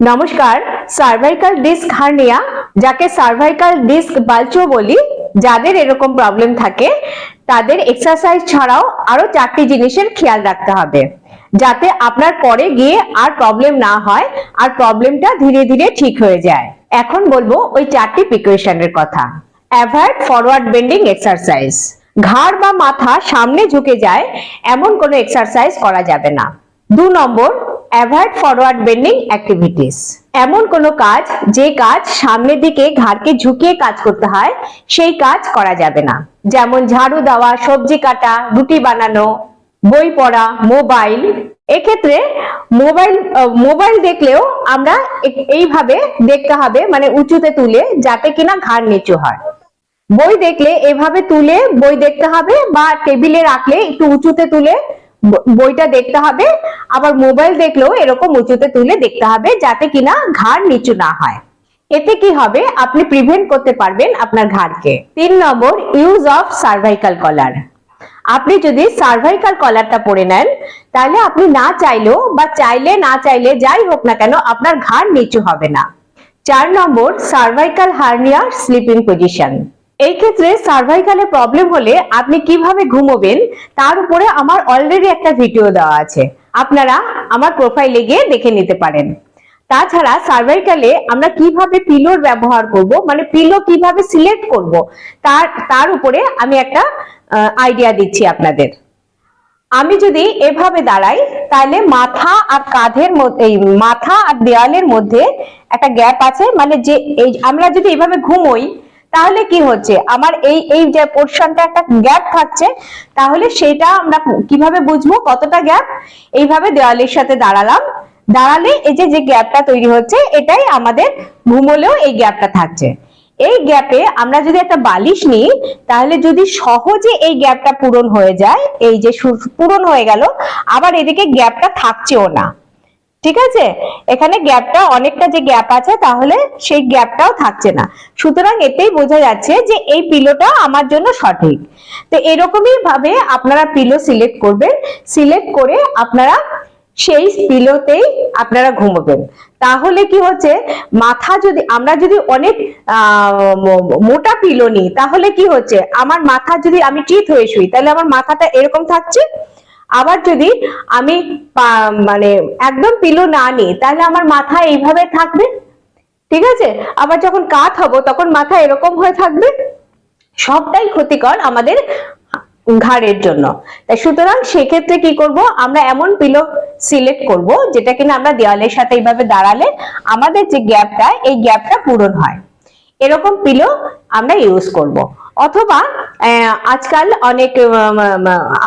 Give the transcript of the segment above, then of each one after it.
নমস্কার cervical disc hernia, যাকে cervical disc বালচো বলি, যাদের এরকম প্রবলেম থাকে, তাদের এক্সারসাইজ ছাড়াও আরও চারটি জিনিসের খেয়াল রাখতে হবে, যাতে আপনার পরে গিয়ে আর প্রবলেম না হয়, আর প্রবলেমটা ধীরে ধীরে ঠিক হয়ে যায়। এখন বলব ওই চারটি প্রিকশনের কথা। অ্যাভয়েড ফরওয়ার্ড বেন্ডিং এক্সারসাইজ ঘাড় বা মাথা সামনে ঝুঁকে যায়, এমন কোনো এক্সারসাইজ করা যাবে না। দু নম্বর অ্যাভয়েড ফরওয়ার্ড বেন্ডিং অ্যাক্টিভিটিস এমন কোনো কাজ, যে কাজ সামনের দিকে ঘাড়কে ঝুঁকিয়ে কাজ করতে হয়, সেই কাজ করা যাবে না। যেমন ঝাড়ু দেওয়া, সবজি কাটা, রুটি বানানো, বই পড়া, মোবাইল। এক্ষেত্রে মোবাইল মোবাইল দেখলেও আমরা এইভাবে দেখতে হবে মানে উঁচুতে তুলে, যাতে কিনা ঘাড় নিচু হয়। বই দেখলে এভাবে তুলে বই দেখতে হবে, বা টেবিলে রাখলে একটু উঁচুতে তুলে বইটা দেখতে হবে, আবার মোবাইল দেখলেও এরকম উঁচুতে তুলে দেখতে হবে যাতে কিনা ঘাড় নিচু না হয়। এতে কি হবে? আপনি প্রিভেন্ট করতে পারবেন আপনার ঘাড়কে। তিন নম্বর ইউজ অফ সার্ভাইকাল কলার আপনি যদি সার্ভাইকাল কলারটা পরে নেন, তাহলে আপনি না চাইলেও বা চাইলে না চাইলে যাই হোক না কেন আপনার ঘাড় নিচু হবে না। চার নম্বর সার্ভাইকাল হার্নিয়া স্লিপিং পজিশন এই ক্ষেত্রে সার্ভাইকালে প্রবলেম হলে আপনি কীভাবে ঘুমোবেন, তার উপরে আমার অলরেডি একটা ভিডিও দেওয়া আছে। আপনারা আমার প্রোফাইলে গিয়ে দেখে নিতে পারেন। তাছাড়া সার্ভাইকালে আমরা কীভাবে পিলোর ব্যবহার করব মানে পিলো কীভাবে সিলেক্ট করব, তার তার উপরে আমি একটা আইডিয়া দিচ্ছি আপনাদের। আমি যদি এভাবে দাঁড়াই, তাহলে মাথা আর কাঁধের মধ্যে মাথা আর দেওয়ালের মধ্যে একটা গ্যাপ আছে মানে যে আমরা যদি এভাবে ঘুমোই তাহলে কি হচ্ছে? আমার এই এই যে পোর্শনটা একটা গ্যাপ থাকছে, তাহলে সেটা আমরা কীভাবে বুঝব? কতটা গ্যাপ এইভাবে দেওয়ালের সাথে দাঁড়ালাম। দাঁড়ালে এই যে যে গ্যাপটা তৈরি হচ্ছে, এটাই আমাদের ঘুমোলেও এই গ্যাপটা থাকছে। এই গ্যাপে আমরা যদি একটা বালিশ নিই, তাহলে যদি সহজে এই গ্যাপটা পূরণ হয়ে যায়, এই যে পূরণ হয়ে গেল, আবার এদিকে গ্যাপটা থাকছেও না। ঠিক আছে? এখানে গ্যাপটা, অনেকটা যে গ্যাপ আছে, তাহলে সেই গ্যাপটাও থাকছে না। সুতরাং এতেই বোঝা যাচ্ছে যে এই পিলোটা আমার জন্য সঠিক। তো এরকমই ভাবে আপনারা পিলো সিলেক্ট করবেন। সিলেক্ট করে আপনারা সেই পিলোতেই আপনারা ঘুমোবেন। তাহলে কি হচ্ছে? মাথা যদি, আমরা যদি অনেক মোটা পিলো নিই, তাহলে কি হচ্ছে? আমার মাথা যদি আমি চিত হয়ে শুই, তাহলে আমার মাথাটা এরকম থাকছে? আবার যদি আমি মানে একদম পিলো না নিই, তাহলে আমার মাথা এইভাবে থাকবে? ঠিক আছে? আবার যখন কাত হব, তখন মাথা এরকম হয়ে থাকবে? সবটাই ক্ষতিকর আমাদের ঘাড়ের জন্য। তাই সুতরাং সেক্ষেত্রে কি করব? আমরা এমন পিলো সিলেক্ট করব, যেটা কিনা আমরা দেওয়ালের সাথে এইভাবে দাঁড়ালে আমাদের যে গ্যাপটা এই গ্যাপটা পূরণ হয়। এরকম পিলো আমরা ইউজ করব। অথবা আজকাল অনেক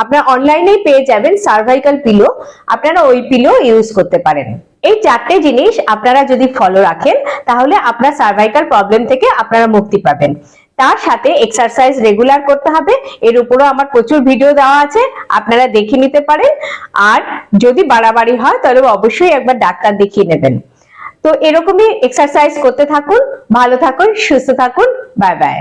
আপনার অনলাইনেই পেয়ে যাবেন সার্ভাইকাল পিলো আপনারা ওই পিলো ইউজ করতে পারেন। এই চারটে জিনিস আপনারা যদি ফলো রাখেন, তাহলে আপনার সার্ভাইকাল প্রবলেম থেকে আপনারা মুক্তি পাবেন। তার সাথে এক্সারসাইজ রেগুলার করতে হবে। এর উপরও আমার প্রচুর ভিডিও দেওয়া আছে, আপনারা দেখে নিতে পারেন। আর যদি বাড়াবাড়ি হয়, তাহলে অবশ্যই একবার ডাক্তার দেখিয়ে নেবেন। তো এরকমই এক্সারসাইজ করতে থাকুন, ভালো থাকুন, সুস্থ থাকুন বাই বাই